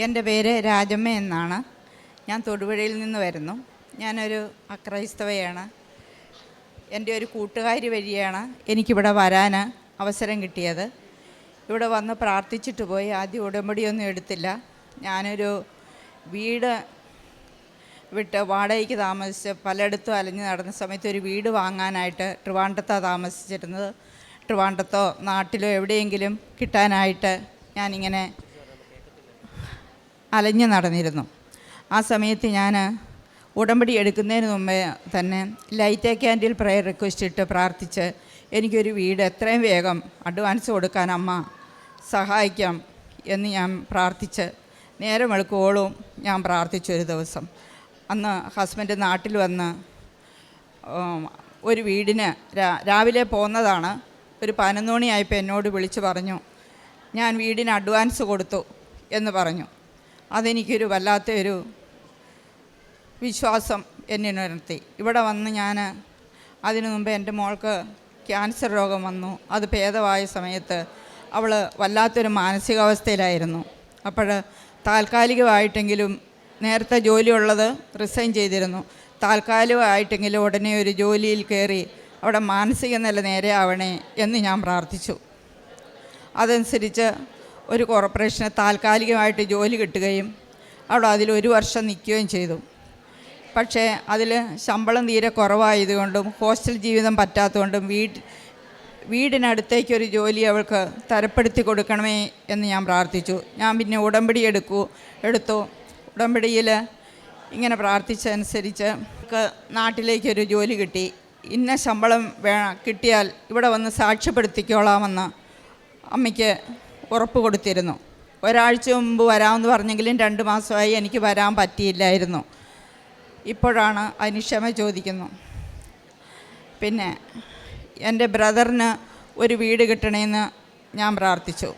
എന്റെ പേര് രാജമ്മ എന്നാണ്. ഞാൻ തൊടുപുഴയിൽ നിന്ന് വരുന്നു. ഞാനൊരു അക്രൈസ്തവയാണ്. എന്റെ ഒരു കൂട്ടുകാരി വഴിയാണ് എനിക്കിവിടെ വരാൻ അവസരം കിട്ടിയത്. ഇവിടെ വന്ന് പ്രാർത്ഥിച്ചിട്ട് പോയി. ആദ്യം ഉടമ്പടിയൊന്നും എടുത്തില്ല. ഞാനൊരു വീട് വിട്ട് വാടകയ്ക്ക് താമസിച്ച് പലയിടത്തും അലഞ്ഞ് നടന്ന സമയത്ത് ഒരു വീട് വാങ്ങാനായിട്ട് ട്രിവാണ്ടത്താണ് താമസിച്ചിരുന്നത്. ട്രിവാണ്ടത്തോ നാട്ടിലോ എവിടെയെങ്കിലും കിട്ടാനായിട്ട് ഞാനിങ്ങനെ അലഞ്ഞു നടന്നിരുന്നു. ആ സമയത്ത് ഞാൻ ഉടമ്പടി എടുക്കുന്നതിന് മുമ്പേ തന്നെ ലൈറ്റ് ക്യാൻഡിൽ പ്രയർ റിക്വസ്റ്റ് ഇട്ട് പ്രാർത്ഥിച്ച് എനിക്കൊരു വീട് എത്രയും വേഗം അഡ്വാൻസ് കൊടുക്കാൻ അമ്മ സഹായിക്കാം എന്ന് ഞാൻ പ്രാർത്ഥിച്ച് നേരം വെളുക്കുവോളും ഞാൻ പ്രാർത്ഥിച്ചു ഒരു ദിവസം. അന്ന് ഹസ്ബൻഡ് നാട്ടിൽ വന്ന് ഒരു വീടിന് രാവിലെ പോന്നതാണ്. ഒരു പതിനൊന്ന് മണിയായപ്പോൾ എന്നോട് വിളിച്ച് പറഞ്ഞു ഞാൻ വീടിന് അഡ്വാൻസ് കൊടുത്തു എന്ന് പറഞ്ഞു. അതെനിക്കൊരു വല്ലാത്തൊരു വിശ്വാസം എന്നെ ഉണർത്തി. ഇവിടെ വന്ന് ഞാൻ അതിനു മുമ്പ് എന്റെ മോൾക്ക് ക്യാൻസർ രോഗം വന്നു. അത് ഭേദമായ സമയത്ത് അവൾ വല്ലാത്തൊരു മാനസികാവസ്ഥയിലായിരുന്നു. അപ്പോൾ താൽക്കാലികമായിട്ടെങ്കിലും നേരത്തെ ജോലിയുള്ളത് റിസൈൻ ചെയ്തിരുന്നു. താൽക്കാലികമായിട്ടെങ്കിലും ഉടനെ ഒരു ജോലിയിൽ കയറി അവിടെ മാനസിക നില നേരെയാവണേ എന്ന് ഞാൻ പ്രാർത്ഥിച്ചു. അതനുസരിച്ച് ഒരു കോർപ്പറേഷന് താൽക്കാലികമായിട്ട് ജോലി കിട്ടുകയും അവിടെ അതിൽ ഒരു വർഷം നിൽക്കുകയും ചെയ്തു. പക്ഷേ അതിൽ ശമ്പളം തീരെ കുറവായതുകൊണ്ടും ഹോസ്റ്റൽ ജീവിതം പറ്റാത്തതുകൊണ്ടും വീട് വീടിനടുത്തേക്കൊരു ജോലി അവൾക്ക് തരപ്പെടുത്തി കൊടുക്കണമേ എന്ന് ഞാൻ പ്രാർത്ഥിച്ചു. ഞാൻ പിന്നെ ഉടമ്പടി എടുക്കൂ എടുത്തു. ഉടമ്പടിയിൽ ഇങ്ങനെ പ്രാർത്ഥിച്ചതനുസരിച്ച് അവൾക്ക് നാട്ടിലേക്കൊരു ജോലി കിട്ടി. ഇന്ന ശമ്പളം വേ കിട്ടിയാൽ ഇവിടെ വന്ന് സാക്ഷ്യപ്പെടുത്തിക്കോളാമെന്ന് അമ്മയ്ക്ക് ഉറപ്പ് കൊടുത്തിരുന്നു. ഒരാഴ്ച മുമ്പ് വരാമെന്ന് പറഞ്ഞെങ്കിലും രണ്ട് മാസമായി എനിക്ക് വരാൻ പറ്റിയില്ലായിരുന്നു. ഇപ്പോഴാണ് അതിന് ക്ഷമ ചോദിക്കുന്നു. പിന്നെ എന്റെ ബ്രദറിന് ഒരു വീട് കിട്ടണമെന്ന് ഞാൻ പ്രാർത്ഥിച്ചു.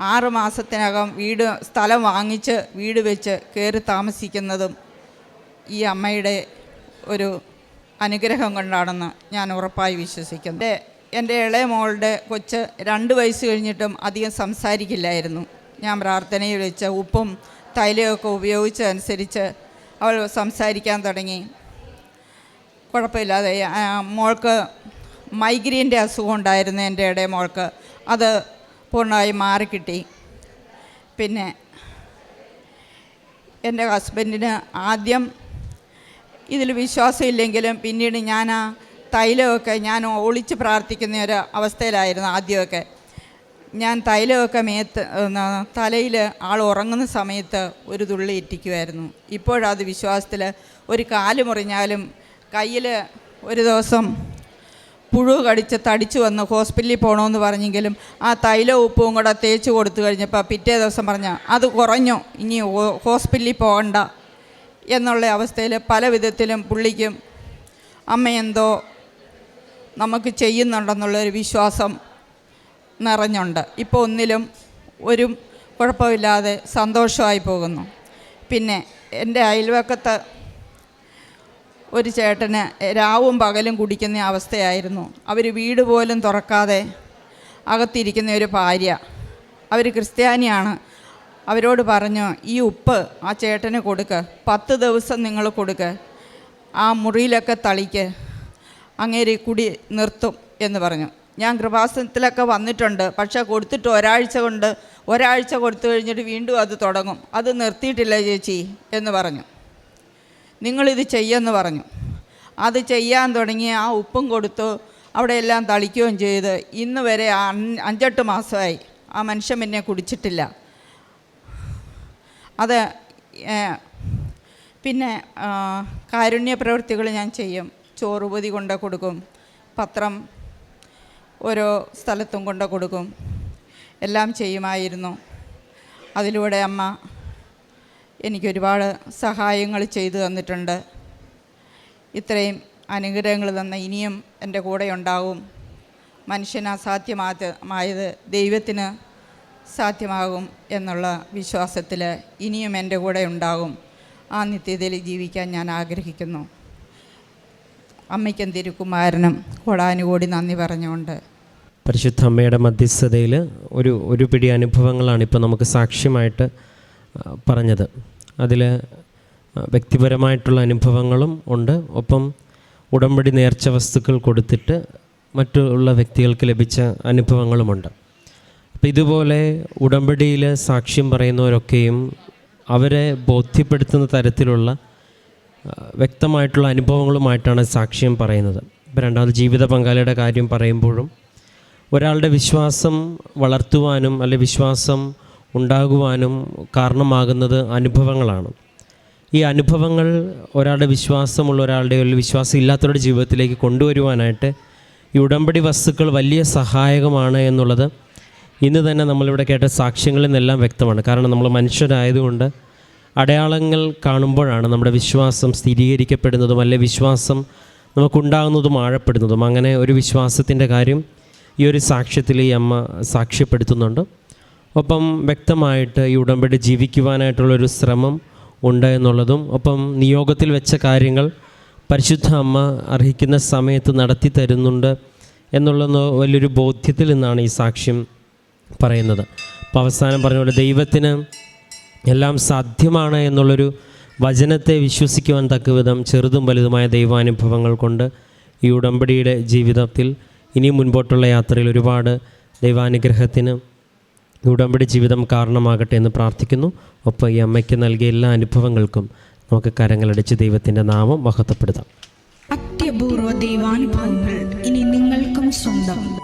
ആറ് മാസത്തിനകം വീട് സ്ഥലം വാങ്ങിച്ച് വീട് വെച്ച് കയറി താമസിക്കുന്നതും ഈ അമ്മയുടെ ഒരു അനുഗ്രഹം കൊണ്ടാണെന്ന് ഞാൻ ഉറപ്പായി വിശ്വസിക്കുന്നു. എന്റെ ഇളയ മോളുടെ കൊച്ച് രണ്ട് വയസ്സ് കഴിഞ്ഞിട്ടും അധികം സംസാരിക്കില്ലായിരുന്നു. ഞാൻ പ്രാർത്ഥനയിൽ വെച്ച് ഉപ്പും തൈലമൊക്കെ ഉപയോഗിച്ചതനുസരിച്ച് അവൾ സംസാരിക്കാൻ തുടങ്ങി. കുഴപ്പമില്ലാതെ മോൾക്ക് മൈഗ്രീന്റെ അസുഖം ഉണ്ടായിരുന്നു എന്റെ ഇടയ മോൾക്ക്. അത് പൂർണമായി മാറിക്കിട്ടി. പിന്നെ എന്റെ ഹസ്ബൻഡിന് ആദ്യം ഇതിൽ വിശ്വാസമില്ലെങ്കിലും പിന്നീട് ആ തൈലമൊക്കെ ഞാൻ ഒളിച്ച് പ്രാർത്ഥിക്കുന്ന ഒരു അവസ്ഥയിലായിരുന്നു ആദ്യമൊക്കെ. ഞാൻ തൈലമൊക്കെ മേത്ത് തലയിൽ ആൾ ഉറങ്ങുന്ന സമയത്ത് ഒരു തുള്ളി ഇറ്റിക്കുമായിരുന്നു ഇപ്പോഴത് വിശ്വാസത്തിൽ ഒരു കാൽ മുറിഞ്ഞാലും കയ്യിൽ ഒരു ദിവസം പുഴു കടിച്ച് തടിച്ചു വന്ന് ഹോസ്പിറ്റലിൽ പോകണമെന്ന് പറഞ്ഞെങ്കിലും ആ തൈല ഉപ്പും കൂടെ തേച്ച് കൊടുത്തു കഴിഞ്ഞപ്പോൾ പിറ്റേ ദിവസം പറഞ്ഞ അത് കുറഞ്ഞു ഇനി ഹോസ്പിറ്റലിൽ പോകണ്ട എന്നുള്ള അവസ്ഥയിൽ പല വിധത്തിലും പുള്ളിക്കും അമ്മയെന്തോ നമുക്ക് ചെയ്യുന്നുണ്ടെന്നുള്ളൊരു വിശ്വാസം നിറഞ്ഞുണ്ട്. ഇപ്പോൾ ഒന്നിലും ഒരു കുഴപ്പമില്ലാതെ സന്തോഷമായി പോകുന്നു. പിന്നെ എന്റെ അയൽവക്കത്ത് ഒരു ചേട്ടന് രാവും പകലും കുടിക്കുന്ന അവസ്ഥയായിരുന്നു. അവർ വീട് പോലും തുറക്കാതെ അകത്തിരിക്കുന്ന ഒരു ഭാര്യ. അവർ ക്രിസ്ത്യാനിയാണ്. അവരോട് പറഞ്ഞു ഈ ഉപ്പ് ആ ചേട്ടന് കൊടുക്ക്. പത്ത് ദിവസം നിങ്ങൾ കൊടുക്ക്. ആ മുറിയിലൊക്കെ തളിക്ക്. അങ്ങേര് കുടി നിർത്തും എന്ന് പറഞ്ഞു. ഞാൻ കൃപാസനത്തിലൊക്കെ വന്നിട്ടുണ്ട്. പക്ഷേ കൊടുത്തിട്ട് ഒരാഴ്ച കൊണ്ട് ഒരാഴ്ച കൊടുത്തു കഴിഞ്ഞിട്ട് വീണ്ടും അത് തുടങ്ങും. അത് നിർത്തിയിട്ടില്ല ചേച്ചി എന്ന് പറഞ്ഞു. നിങ്ങളിത് ചെയ്യെന്ന് പറഞ്ഞു. അത് ചെയ്യാൻ തുടങ്ങി ആ ഉപ്പും കൊടുത്തു. അവിടെ എല്ലാം തളിക്കുകയും ചെയ്ത്. ഇന്ന് വരെ അഞ്ചെട്ട് മാസമായി. ആ മനുഷ്യൻ പിന്നെ കുടിച്ചിട്ടില്ല. അത് പിന്നെ കാരുണ്യ പ്രവൃത്തികൾ ഞാൻ ചെയ്യും. ചോറുപൊതി കൊണ്ട് കൊടുക്കും. പത്രം ഓരോ സ്ഥലത്തും കൊണ്ട് കൊടുക്കും. എല്ലാം ചെയ്യുമായിരുന്നു. അതിലൂടെ അമ്മ എനിക്കൊരുപാട് സഹായങ്ങൾ ചെയ്തു തന്നിട്ടുണ്ട്. ഇത്രയും അനുഗ്രഹങ്ങൾ തന്ന ഇനിയും എന്റെ കൂടെ ഉണ്ടാവും. മനുഷ്യന് അസാധ്യമായത് ദൈവത്തിന് സാധ്യമാകും എന്നുള്ള വിശ്വാസത്തിൽ ഇനിയും എന്റെ കൂടെ ഉണ്ടാകും ആ നിത്യതയിൽ ജീവിക്കാൻ ഞാൻ ആഗ്രഹിക്കുന്നു. അമ്മയ്ക്കും തിരുക്കുമാരനും കോടാനുകൂടി നന്ദി പറഞ്ഞുകൊണ്ട്. പരിശുദ്ധ അമ്മയുടെ മധ്യസ്ഥതയിൽ ഒരു ഒരു പിടി അനുഭവങ്ങളാണ് ഇപ്പോൾ നമുക്ക് സാക്ഷ്യമായിട്ട് പറഞ്ഞത്. അതിൽ വ്യക്തിപരമായിട്ടുള്ള അനുഭവങ്ങളും ഉണ്ട്. ഒപ്പം ഉടമ്പടി നേർച്ച വസ്തുക്കൾ കൊടുത്തിട്ട് മറ്റുള്ള വ്യക്തികൾക്ക് ലഭിച്ച അനുഭവങ്ങളുമുണ്ട് അപ്പോൾ ഇതുപോലെ ഉടമ്പടിയിൽ സാക്ഷ്യം പറയുന്നവരൊക്കെയും അവരെ ബോധ്യപ്പെടുത്തുന്ന തരത്തിലുള്ള വ്യക്തമായിട്ടുള്ള അനുഭവങ്ങളുമായിട്ടാണ് സാക്ഷ്യം പറയുന്നത്. ഇപ്പം രണ്ടാമത് ജീവിത പങ്കാളിയുടെ കാര്യം പറയുമ്പോഴും ഒരാളുടെ വിശ്വാസം വളർത്തുവാനും അല്ലെ വിശ്വാസം ഉണ്ടാകുവാനും കാരണമാകുന്നത് അനുഭവങ്ങളാണ്. ഈ അനുഭവങ്ങൾ ഒരാളുടെ വിശ്വാസമുള്ള ഒരാളുടെ അല്ലെങ്കിൽ വിശ്വാസം ഇല്ലാത്തവരുടെ ജീവിതത്തിലേക്ക് കൊണ്ടുവരുവാനായിട്ട് ഈ ഉടമ്പടി വസ്തുക്കൾ വലിയ സഹായകമാണ് എന്നുള്ളത് ഇന്ന് തന്നെ നമ്മളിവിടെ കേട്ട സാക്ഷ്യങ്ങളിൽ നിന്നെല്ലാം വ്യക്തമാണ്. കാരണം നമ്മൾ മനുഷ്യരായതുകൊണ്ട് അടയാളങ്ങൾ കാണുമ്പോഴാണ് നമ്മുടെ വിശ്വാസം സ്ഥിരീകരിക്കപ്പെടുന്നതും അല്ലെ വിശ്വാസം നമുക്കുണ്ടാകുന്നതും ആഴപ്പെടുന്നതും. അങ്ങനെ ഒരു വിശ്വാസത്തിന്റെ കാര്യം ഈ ഒരു സാക്ഷ്യത്തിൽ ഈ അമ്മ സാക്ഷ്യപ്പെടുത്തുന്നുണ്ട്. ഒപ്പം വ്യക്തമായിട്ട് ഈ ഉടമ്പടി ജീവിക്കുവാനായിട്ടുള്ളൊരു ശ്രമം ഉണ്ട് എന്നുള്ളതും ഒപ്പം നിയോഗത്തിൽ വെച്ച കാര്യങ്ങൾ പരിശുദ്ധ അമ്മ അർഹിക്കുന്ന സമയത്ത് നടത്തി തരുന്നുണ്ട് എന്നുള്ള വലിയൊരു ബോധ്യത്തിൽ നിന്നാണ് ഈ സാക്ഷ്യം പറയുന്നത്. അപ്പോൾ അവസാനം പറഞ്ഞ പോലെ ദൈവത്തിന് എല്ലാം സാധ്യമാണ് എന്നുള്ളൊരു വചനത്തെ വിശ്വസിക്കുവാൻ തക്കവിധം ചെറുതും വലുതുമായ ദൈവാനുഭവങ്ങൾ കൊണ്ട് ഈ ഉടമ്പടിയുടെ ജീവിതത്തിൽ ഇനി മുൻപോട്ടുള്ള യാത്രയിൽ ഒരുപാട് ദൈവാനുഗ്രഹത്തിന് ഈ ഉടമ്പടി ജീവിതം കാരണമാകട്ടെ എന്ന് പ്രാർത്ഥിക്കുന്നു. ഒപ്പം ഈ അമ്മയ്ക്ക് നൽകിയ എല്ലാ അനുഭവങ്ങൾക്കും നമുക്ക് കരങ്ങളടിച്ച് ദൈവത്തിന്റെ നാമം മഹത്വപ്പെടുത്താം. അത്യപൂർവ ദൈവാനുഭവങ്ങൾ ഇനി നിങ്ങൾക്കും സ്വന്തം.